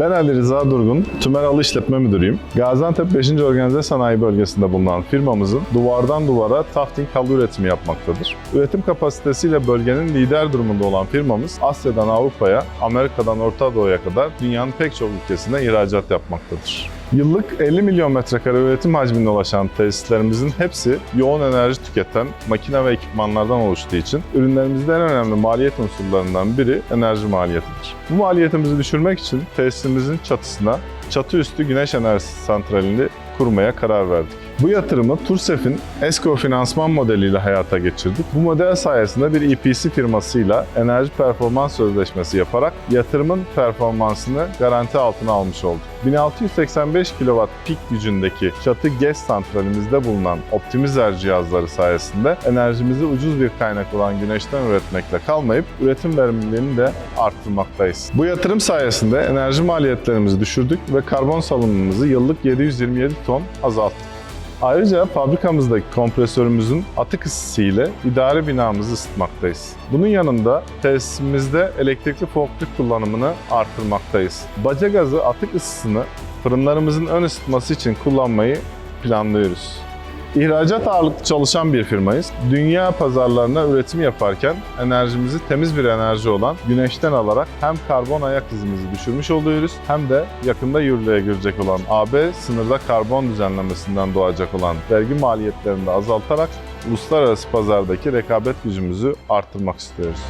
Ben Ali Rıza Durgun, Tümeralı İşletme Müdürüyüm. Gaziantep 5. Organize Sanayi Bölgesi'nde bulunan firmamızın duvardan duvara tafting halı üretimi yapmaktadır. Üretim kapasitesiyle bölgenin lider durumunda olan firmamız Asya'dan Avrupa'ya, Amerika'dan Orta Doğu'ya kadar dünyanın pek çok ülkesine ihracat yapmaktadır. Yıllık 50 milyon metrekare üretim hacmine ulaşan tesislerimizin hepsi yoğun enerji tüketen makine ve ekipmanlardan oluştuğu için ürünlerimizde en önemli maliyet unsurlarından biri enerji maliyetidir. Bu maliyetimizi düşürmek için tesisimizin çatısına çatı üstü güneş enerjisi santralini kurmaya karar verdik. Bu yatırımı Tursef'in Esko finansman modeliyle hayata geçirdik. Bu model sayesinde bir EPC firmasıyla enerji performans sözleşmesi yaparak yatırımın performansını garanti altına almış olduk. 1685 kW pik gücündeki çatı GES santralimizde bulunan optimizer cihazları sayesinde enerjimizi ucuz bir kaynak olan güneşten üretmekle kalmayıp üretim verimliliğini de arttırmaktayız. Bu yatırım sayesinde enerji maliyetlerimizi düşürdük ve karbon salınımımızı yıllık 727 ton azalttık. Ayrıca fabrikamızdaki kompresörümüzün atık ısısı ile idare binamızı ısıtmaktayız. Bunun yanında tesisimizde elektrikli forklift kullanımını arttırmaktayız. Baca gazı atık ısısını fırınlarımızın ön ısıtması için kullanmayı planlıyoruz. İhracat ağırlıklı çalışan bir firmayız. Dünya pazarlarına üretim yaparken enerjimizi temiz bir enerji olan güneşten alarak hem karbon ayak izimizi düşürmüş oluyoruz hem de yakında yürürlüğe girecek olan AB sınırda karbon düzenlemesinden doğacak olan vergi maliyetlerini de azaltarak uluslararası pazardaki rekabet gücümüzü arttırmak istiyoruz.